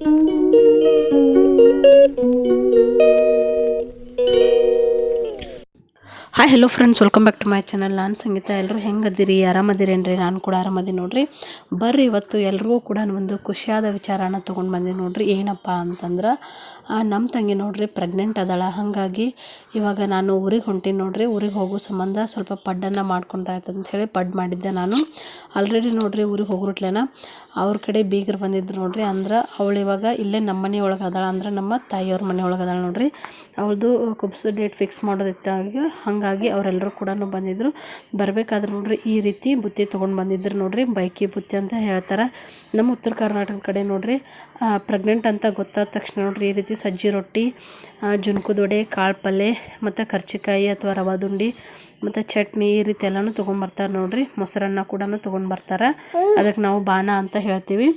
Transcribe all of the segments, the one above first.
Hi hello friends welcome back to my channel ನಾನು ಸಂಗೀತ. ಎಲ್ಲರೂ ಹೆಂಗದಿರಿ ಆರಾಮದಿರೇನ್ರಿ? ನಾನು ಕೂಡ ಆರಾಮದಿ ನೋಡ್ರಿ. ಬರ್ರಿ ಇವತ್ತು ಎಲ್ರಿಗೂ ಕೂಡ ಒಂದು ಖುಷಿಯಾದ ವಿಚಾರನ ತೊಗೊಂಡು ಬಂದೆ ನೋಡ್ರಿ. ಏನಪ್ಪ ಅಂತಂದ್ರೆ ನಮ್ಮ ತಂಗಿ ನೋಡ್ರಿ ಪ್ರೆಗ್ನೆಂಟ್ ಅದಳ. ಹಾಗಾಗಿ ಇವಾಗ ನಾನು ಊರಿಗೆ ಹೊಂಟೀನಿ ನೋಡ್ರಿ. ಊರಿಗೆ ಹೋಗೋ ಸಂಬಂಧ ಸ್ವಲ್ಪ ಪಡ್ಡನ್ನು ಮಾಡ್ಕೊಂಡ್ರಾಯ್ತು ಅಂತ ಹೇಳಿ ಪಡ್ ಮಾಡಿದ್ದೆ ನಾನು. ಆಲ್ರೆಡಿ ನೋಡ್ರಿ ಊರಿಗೆ ಹೋಗ್ರುಟ್ಲೇನ. ಅವ್ರ ಕಡೆ ಬೀಗರು ಬಂದಿದ್ರು ನೋಡ್ರಿ. ಅಂದ್ರೆ ಅವಳು ಇವಾಗ ಇಲ್ಲೇ ನಮ್ಮ ಮನೆ ಒಳಗೆ ಅದಾಳ. ಅಂದ್ರೆ ನಮ್ಮ ತಾಯಿಯವ್ರ ಮನೆ ಒಳಗೆ ಅದಾಳ ನೋಡ್ರಿ. ಅವಳದು ಕುಬ್ಸ ಡೇಟ್ ಫಿಕ್ಸ್ ಮಾಡೋದಿತ್ತು ಅವ್ರಿಗೆ ಹಾಗಾಗಿ ಅವರೆಲ್ಲರೂ ಕೂಡ ಬಂದಿದ್ದರು ಬರಬೇಕಾದ್ರೆ ನೋಡ್ರಿ ಈ ರೀತಿ ಬುತ್ತಿ ತೊಗೊಂಡು ಬಂದಿದ್ರು ನೋಡ್ರಿ. ಬೈಕಿ ಬುತ್ತಿ ಅಂತ ಹೇಳ್ತಾರೆ. ನಮ್ಮ ಉತ್ತರ ಕರ್ನಾಟಕದ ಕಡೆ ನೋಡ್ರಿ. ಪ್ರೆಗ್ನೆಂಟ್ ಅಂತ ಗೊತ್ತಾದ ತಕ್ಷಣ ನೋಡ್ರಿ ಈ ರೀತಿ ಸಜ್ಜಿ ರೊಟ್ಟಿ ಜುನ್ಕುದೊಡೆ ಕಾಳು ಪಲ್ಯ ಮತ್ತು ಕರ್ಚಿಕಾಯಿ ಅಥವಾ ರವಾ ದುಂಡಿ, ಮತ್ತು ಚಟ್ನಿ ಈ ರೀತಿ ಎಲ್ಲನೂ ತೊಗೊಂಬರ್ತಾರೆ ನೋಡ್ರಿ. ಮೊಸರನ್ನ ಕೂಡ ತೊಗೊಂಡು ಬರ್ತಾರೆ. ಅದಕ್ಕೆ ನಾವು ಬಾನ ಅಂತ ಹೇಳ್ತೀವಿ.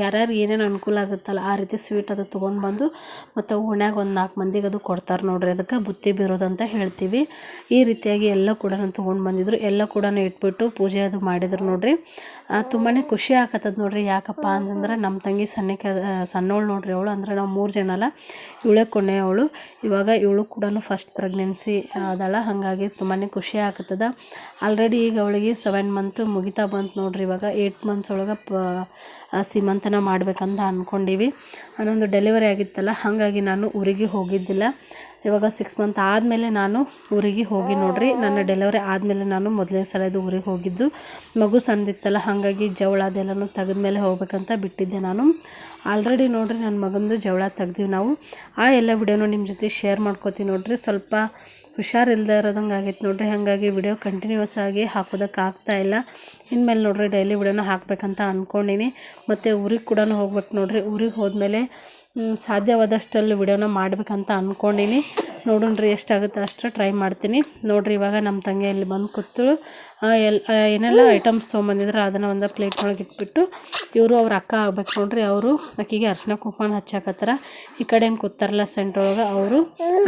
ಯಾರ್ಯಾರು ಏನೇನು ಅನುಕೂಲ ಆಗುತ್ತಲ್ಲ, ಆ ರೀತಿ ಸ್ವೀಟ್ ಅದು ತೊಗೊಂಡು ಬಂದು ಮತ್ತು ಓಣ್ಯಾಗ ಒಂದು ನಾಲ್ಕು ಮಂದಿಗೆ ಅದು ಕೊಡ್ತಾರೆ ನೋಡ್ರಿ, ಅದಕ್ಕೆ ಬುತ್ತಿ ಬೀರೋದಂತ ಹೇಳ್ತೀವಿ. ಈ ರೀತಿಯಾಗಿ ಎಲ್ಲ ಕೂಡ ತೊಗೊಂಡು ಬಂದಿದ್ರು, ಎಲ್ಲ ಕೂಡ ಇಟ್ಬಿಟ್ಟು ಪೂಜೆ ಅದು ಮಾಡಿದ್ರು ನೋಡ್ರಿ. ತುಂಬಾ ಖುಷಿ ಆಗತ್ತದ ನೋಡ್ರಿ, ಯಾಕಪ್ಪ ಅಂತಂದ್ರೆ ನಮ್ಮ ತಂಗಿ ಸಣ್ಣಕ್ಕೆ ಸಣ್ಣವಳು ನೋಡ್ರಿ ಅವಳು, ಅಂದ್ರೆ ನಾವು ಮೂರು ಜನ ಅಲ್ಲ, ಇವಳೇ ಕೊನೆ ಅವಳು. ಇವಾಗ ಇವಳು ಕೂಡ ಫಸ್ಟ್ ಪ್ರೆಗ್ನೆನ್ಸಿ ಅದಳ ಹಾಗಾಗಿ ತುಂಬಾ ಖುಷಿ ಆಗತ್ತದ ಆಲ್ರೆಡಿ ಈಗ ಅವಳಿಗೆ ಸೆವೆನ್ ಮಂತ್ ಮುಗಿತಾ ಬಂತು ನೋಡ್ರಿ, ಇವಾಗ ಏಯ್ಟ್ ಮಂತ್ಸ್ ಒಳಗೆ ಪ ಸೀಮಂತನ ಮಾಡಬೇಕಂತ ಅಂದ್ಕೊಂಡೀವಿ ನಾನೊಂದು ಡೆಲಿವರಿ ಆಗಿತ್ತಲ್ಲ ಹಾಗಾಗಿ ನಾನು ಊರಿಗೆ ಹೋಗಿದ್ದಿಲ್ಲ. ಇವಾಗ ಸಿಕ್ಸ್ ಮಂತ್ ಆದಮೇಲೆ ನಾನು ಊರಿಗೆ ಹೋಗಿ ನೋಡ್ರಿ, ನನ್ನ ಡೆಲಿವರಿ ಆದಮೇಲೆ ನಾನು ಮೊದಲನೇ ಸಲ ಇದು ಊರಿಗೆ ಹೋಗಿದ್ದು. ಮಗು ಸಂದಿತ್ತಲ್ಲ, ಹಾಗಾಗಿ ಜವಳ ಅದೆಲ್ಲನೂ ತೆಗೆದ್ಮೇಲೆ ಹೋಗ್ಬೇಕಂತ ಬಿಟ್ಟಿದ್ದೆ ನಾನು. ಆಲ್ರೆಡಿ ನೋಡ್ರಿ ನನ್ನ ಮಗಂದು ಜವಳ ತೆಗ್ದೀವಿ ನಾವು. ಆ ಎಲ್ಲ ವಿಡಿಯೋನು ನಿಮ್ಮ ಜೊತೆ ಶೇರ್ ಮಾಡ್ಕೋತೀನಿ ನೋಡ್ರಿ. ಸ್ವಲ್ಪ ಹುಷಾರಿಲ್ಲದೆ ಇರೋದಂಗೆ ಆಗೈತೆ ನೋಡ್ರಿ. ಹಾಗಾಗಿ ವಿಡಿಯೋ ಕಂಟಿನ್ಯೂಸ್ ಆಗಿ ಹಾಕೋದಕ್ಕೆ ಆಗ್ತಾ ಇಲ್ಲ. ಇನ್ಮೇಲೆ ನೋಡ್ರಿ ಡೈಲಿ ವಿಡಿಯೋನ ಹಾಕಬೇಕಂತ ಅಂದ್ಕೊಂಡೀನಿ ಮತ್ತು ಊರಿಗೆ ಕೂಡ ಹೋಗ್ಬೇಕು ನೋಡ್ರಿ. ಊರಿಗೆ ಹೋದ್ಮೇಲೆ ಸಾಧ್ಯವಾದಷ್ಟಲ್ಲಿ ವಿಡಿಯೋನ ಮಾಡಬೇಕಂತ ಅಂದ್ಕೊಂಡೀನಿ ನೋಡೋಣ್ರಿ ಎಷ್ಟಾಗುತ್ತೆ ಅಷ್ಟು ಟ್ರೈ ಮಾಡ್ತೀನಿ. ನೋಡಿರಿ ಇವಾಗ ನಮ್ಮ ತಂಗಿ ಅಲ್ಲಿ ಬಂದು ಕೂತು ಎಲ್ ಏನೆಲ್ಲ ಐಟಮ್ಸ್ ತೊಗೊಂಬಂದಿದ್ರೆ ಅದನ್ನು ಒಂದು ಪ್ಲೇಟ್ ಒಳಗೆ ಇಟ್ಬಿಟ್ಟು ಇವರು ಅವ್ರ ಅಕ್ಕ ಆಗ್ಬೇಕು ನೋಡ್ರಿ ಅವರು. ಅಕ್ಕಿಗೆ ಅರ್ಶಿನ ಕುಂಕುಮ ಹಚ್ಚಾಕತ್ತಾರ. ಈ ಕಡೆ ಏನು ಕೂತಾರಲ್ಲ ಸೆಂಟ್ರೊಳಗೆ ಅವರು.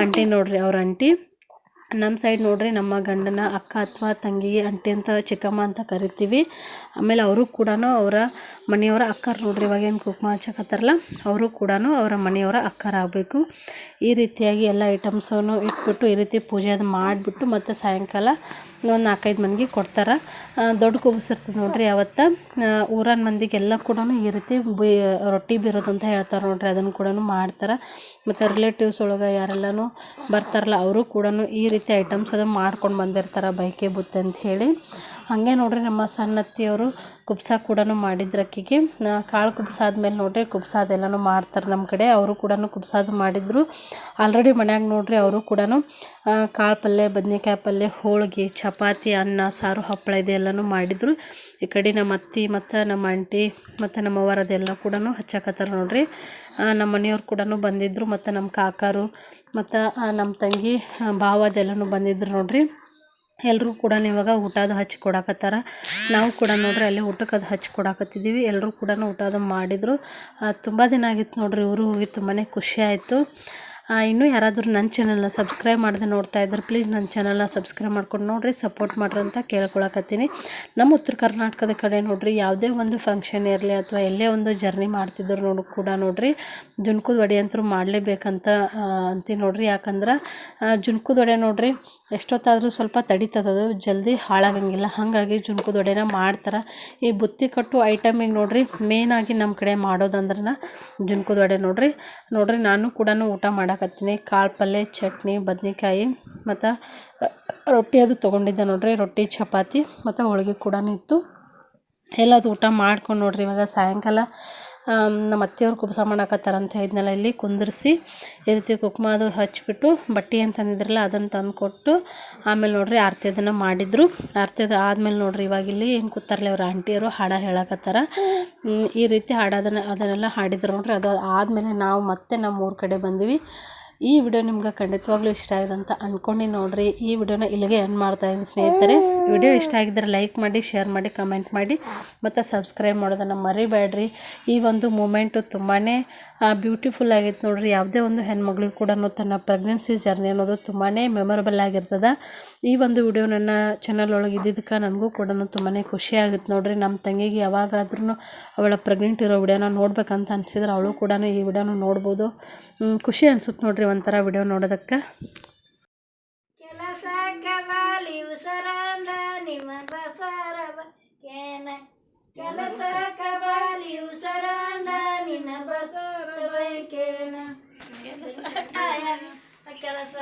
ಅಂಟಿ ನೋಡ್ರಿ ಅವ್ರ ಅಂಟಿ ನಮ್ಮ ಸೈಡ್ ನೋಡ್ರಿ ನಮ್ಮ ಗಂಡನ ಅಕ್ಕ ಅಥವಾ ತಂಗಿ ಅಂಟಿ ಅಂತ ಚಿಕ್ಕಮ್ಮ ಅಂತ ಕರಿತೀವಿ. ಆಮೇಲೆ ಅವರು ಕೂಡ ಅವರ ಮನೆಯವರ ಅಕ್ಕರು ನೋಡ್ರಿ ಇವಾಗ ಏನು ಕುಕ್ಮ ಹಚ್ಚಕತ್ತಾರಲ್ಲ, ಅವರು ಕೂಡ ಅವರ ಮನೆಯವರ ಅಕ್ಕರಾಗಬೇಕು ಈ ರೀತಿಯಾಗಿ ಎಲ್ಲ ಐಟಮ್ಸನ್ನು ಇಟ್ಬಿಟ್ಟು ಈ ರೀತಿ ಪೂಜೆ ಅದು ಮಾಡಿಬಿಟ್ಟು ಮತ್ತು ಸಾಯಂಕಾಲ ಒಂದು ನಾಲ್ಕೈದು ಮಂದಿಗೆ ಕೊಡ್ತಾರೆ. ದೊಡ್ಡ ಕುಬಸಿರ್ತದೆ ನೋಡ್ರಿ ಅವತ್ತು. ಊರನ ಮಂದಿಗೆಲ್ಲ ಕೂಡ ಈ ರೀತಿ ಬಿ, ರೊಟ್ಟಿ ಬೀರೋದು ಅಂತ ಹೇಳ್ತಾರೆ ನೋಡ್ರಿ ಅದನ್ನು ಕೂಡ ಮಾಡ್ತಾರೆ. ಮತ್ತು ರಿಲೇಟಿವ್ಸ್ ಒಳಗೆ ಯಾರೆಲ್ಲನೂ ಬರ್ತಾರಲ್ಲ, ಅವರು ಕೂಡ ಈ ರೀತಿ ಐಟಮ್ಸ್ ಅದು ಮಾಡ್ಕೊಂಡು ಬಂದಿರ್ತಾರೆ ಬೈಕೆ ಬುತ್ತಿ ಅಂತ ಹೇಳಿ. ಹಾಗೆ ನೋಡ್ರಿ ನಮ್ಮ ಸಣ್ಣ ಅತ್ತಿಯವರು ಕುಬ್ಸ ಕೂಡ ಮಾಡಿದ್ರು ಅಕ್ಕಿಗೆ ಕಾಳು ಕುಬ್ಸ ಆದಮೇಲೆ ನೋಡ್ರಿ ಕುಬ್ಸ ಅದೆಲ್ಲನೂ ಮಾಡ್ತಾರೆ ನಮ್ಮ ಕಡೆ. ಅವರು ಕೂಡ ಕುಬ್ಸಾದು ಮಾಡಿದರು. ಆಲ್ರೆಡಿ ಮನ್ಯಾಗ ನೋಡ್ರಿ ಅವರು ಕೂಡ ಕಾಳು ಪಲ್ಯ, ಬದ್ನೆಕಾಯಿ ಪಲ್ಯ, ಹೋಳಿಗೆ, ಚಪಾತಿ, ಅನ್ನ, ಸಾರು, ಹಪ್ಪಳ ಇದೆಲ್ಲನೂ ಮಾಡಿದರು. ಈ ಕಡೆ ನಮ್ಮ ಅತ್ತಿ ಮತ್ತು ನಮ್ಮ ಆಂಟಿ ಮತ್ತು ನಮ್ಮ ಅವರದೆಲ್ಲ ಕೂಡ ಹಚ್ಚಾಕತ್ತಾರ ನೋಡ್ರಿ. ನಮ್ಮ ಮನೆಯವ್ರು ಕೂಡ ಬಂದಿದ್ದರು ಮತ್ತು ನಮ್ಮ ಕಾಕಾರು ಮತ್ತು ನಮ್ಮ ತಂಗಿ ಭಾವ ಅದೆಲ್ಲನೂ ಬಂದಿದ್ರು ನೋಡ್ರಿ. ಎಲ್ಲರೂ ಕೂಡ ಇವಾಗ ಊಟದ ಹಚ್ಚಿ ಕೊಡಕತ್ತಾರ. ನಾವು ಕೂಡ ನೋಡ್ರಿ ಅಲ್ಲಿ ಊಟಕ್ಕೆ ಅದು ಹಚ್ಚಿ ಕೊಡಕತ್ತಿದ್ದೀವಿ. ಎಲ್ಲರೂ ಕೂಡ ಊಟ ಅದು ಮಾಡಿದರು ತುಂಬ ದಿನ ಆಗಿತ್ತು ನೋಡ್ರಿ ಇವರು ಹೋಗಿ ತುಂಬಾ ಖುಷಿ ಆಯಿತು. ಇನ್ನೂ ಯಾರಾದರೂ ನನ್ನ ಚಾನಲ್ನ ಸಬ್ಸ್ಕ್ರೈಬ್ ಮಾಡದೆ ನೋಡ್ತಾ ಇದ್ದಾರೆ ಪ್ಲೀಸ್ ನನ್ನ ಚಾನಲ್ನ ಸಬ್ಸ್ಕ್ರೈಬ್ ಮಾಡ್ಕೊಂಡು ನೋಡಿರಿ ಸಪೋರ್ಟ್ ಮಾಡ್ರಿ ಅಂತ ಕೇಳ್ಕೊಳಕತ್ತೀನಿ. ನಮ್ಮ ಉತ್ತರ ಕರ್ನಾಟಕದ ಕಡೆ ನೋಡಿರಿ, ಯಾವುದೇ ಒಂದು ಫಂಕ್ಷನ್ ಇರಲಿ ಅಥವಾ ಎಲ್ಲೇ ಒಂದು ಜರ್ನಿ ಮಾಡ್ತಿದ್ರು ನೋಡಿ ಕೂಡ ನೋಡಿರಿ ಜುನ್ಕುದ ವಡೆ ಅಂತೂ ಮಾಡಲೇಬೇಕಂತ ಅಂತೀನಿ ನೋಡಿರಿ. ಯಾಕಂದ್ರೆ ಜುನ್ಕುದ ವಡೆ ನೋಡಿರಿ, ಎಷ್ಟೊತ್ತಾದರೂ ಸ್ವಲ್ಪ ತಡಿತದದು, ಜಲ್ದಿ ಹಾಳಾಗಂಗಿಲ್ಲ. ಹಾಗಾಗಿ ಜುನ್ಕುದ ವಡೆನ ಮಾಡ್ತಾರೆ. ಈ ಬುತ್ತಿ ಕಟ್ಟು ಐಟಮಿಗೆ ನೋಡಿರಿ ಮೇನಾಗಿ ನಮ್ಮ ಕಡೆ ಮಾಡೋದಂದ್ರೆ ಜುನ್ಕುದ ವಡೆ ನೋಡಿರಿ. ನೋಡಿರಿ, ನಾನು ಕೂಡ ಊಟ ಮಾಡಕತ್ತೀನಿ. ಕಾಳು ಪಲ್ಯ ಚಟ್ನಿ, ಬದ್ನೆಕಾಯಿ, ಮತ್ತು ರೊಟ್ಟಿ ಅದು ತೊಗೊಂಡಿದ್ದೆ ನೋಡಿರಿ. ರೊಟ್ಟಿ, ಚಪಾತಿ, ಮತ್ತು ಹೋಳಿಗೆ ಕೂಡ ಇತ್ತು. ಎಲ್ಲದು ಊಟ ಮಾಡ್ಕೊಂಡು ನೋಡಿರಿ ಇವಾಗ ಸಾಯಂಕಾಲ. ನಮ್ಮ ಅತ್ತೆಯವ್ರು ಕುಬ್ಸ ಮಾಡಕತ್ತಾರ ಅಂತ ಹೇಳಿದ್ನಲ್ಲ, ಇಲ್ಲಿ ಕುಂದಿರಿಸಿ ಈ ರೀತಿ ಕುಕ್ಮ ಅದು ಹಚ್ಚಿಬಿಟ್ಟು ಬಟ್ಟೆ ಅಂತ ತಂದಿದ್ರಲ್ಲ ಅದನ್ನು ತಂದು ಕೊಟ್ಟು ಆಮೇಲೆ ನೋಡ್ರಿ ಆರತಿ ಅದನ್ನು ಮಾಡಿದರು. ಆರತಿ ಅದು ಆದಮೇಲೆ ನೋಡ್ರಿ ಇವಾಗ ಇಲ್ಲಿ ಏನು ಕೂತಾರಲ್ಲ ಅವ್ರ ಆಂಟಿಯವರು, ಹಾಡ ಹೇಳಕತ್ತಾರ. ಈ ರೀತಿ ಹಾಡೋದನ್ನು ಅದನ್ನೆಲ್ಲ ಹಾಡಿದ್ರು ನೋಡ್ರಿ, ಅದು ಆದಮೇಲೆ ನಾವು ಮತ್ತೆ ನಮ್ಮ ಊರ ಕಡೆ ಬಂದ್ವಿ. ಈ ವಿಡಿಯೋ ನಿಮ್ಗೆ ಖಂಡಿತವಾಗ್ಲೂ ಇಷ್ಟ ಆಗಿದೆ ಅಂತ ಅಂದ್ಕೊಂಡು ನೋಡ್ರಿ. ಈ ವಿಡಿಯೋನ ಇಲ್ಲಿಗೆ ಎಂಡ್ ಮಾಡ್ತಾ ಇದ್ದೀನಿ ಸ್ನೇಹಿತರೆ. ವಿಡಿಯೋ ಇಷ್ಟ ಆಗಿದ್ದರೆ ಲೈಕ್ ಮಾಡಿ ಶೇರ್ ಮಾಡಿ ಕಮೆಂಟ್ ಮಾಡಿ, ಮತ್ತು ಸಬ್ಸ್ಕ್ರೈಬ್ ಮಾಡೋದನ್ನು ಮರಿಬೇಡ್ರಿ. ಈ ಒಂದು ಮೂಮೆಂಟು ತುಂಬಾ ಬ್ಯೂಟಿಫುಲ್ ಆಗಿತ್ತು ನೋಡ್ರಿ. ಯಾವುದೇ ಒಂದು ಹೆಣ್ಮಗಳಿಗೆ ಕೂಡ ತನ್ನ ಪ್ರೆಗ್ನೆನ್ಸಿ ಜರ್ನಿ ಅನ್ನೋದು ತುಂಬಾ ಮೆಮೊರಬಲ್ ಆಗಿರ್ತದೆ. ಈ ಒಂದು ವಿಡಿಯೋ ನನ್ನ ಚಾನಲ್ ಒಳಗೆ ಇದ್ದಿದ್ದಕ್ಕೆ ನನಗೂ ಕೂಡ ತುಂಬಾ ಖುಷಿ ಆಗುತ್ತೆ ನೋಡ್ರಿ. ನಮ್ಮ ತಂಗಿಗೆ ಯಾವಾಗಾದ್ರೂ ಅವಳ ಪ್ರೆಗ್ನೆಂಟ್ ಇರೋ ವಿಡಿಯೋನ ನೋಡ್ಬೇಕಂತ ಅನಿಸಿದ್ರೆ ಅವಳು ಕೂಡ ಈ ವಿಡಿಯೋನ ನೋಡ್ಬೋದು. ಖುಷಿ ಅನ್ಸುತ್ತೆ ನೋಡ್ರಿ. ಒಂಥರ ವಿಡಿಯೋ ನೋಡೋದಕ್ಕೆ? ಕೆಲಸ ಕಬಾಲಿ ಉಸರಾಂದ ನಿಮ್ಮ ಬಸರವ ಕೇನ ಕೆಲಸ ಕಬಾಲಿ ಉಸರಾಂದ ನಿನ್ನ ಬಸರವ ಕೇನ ಕೆಲಸ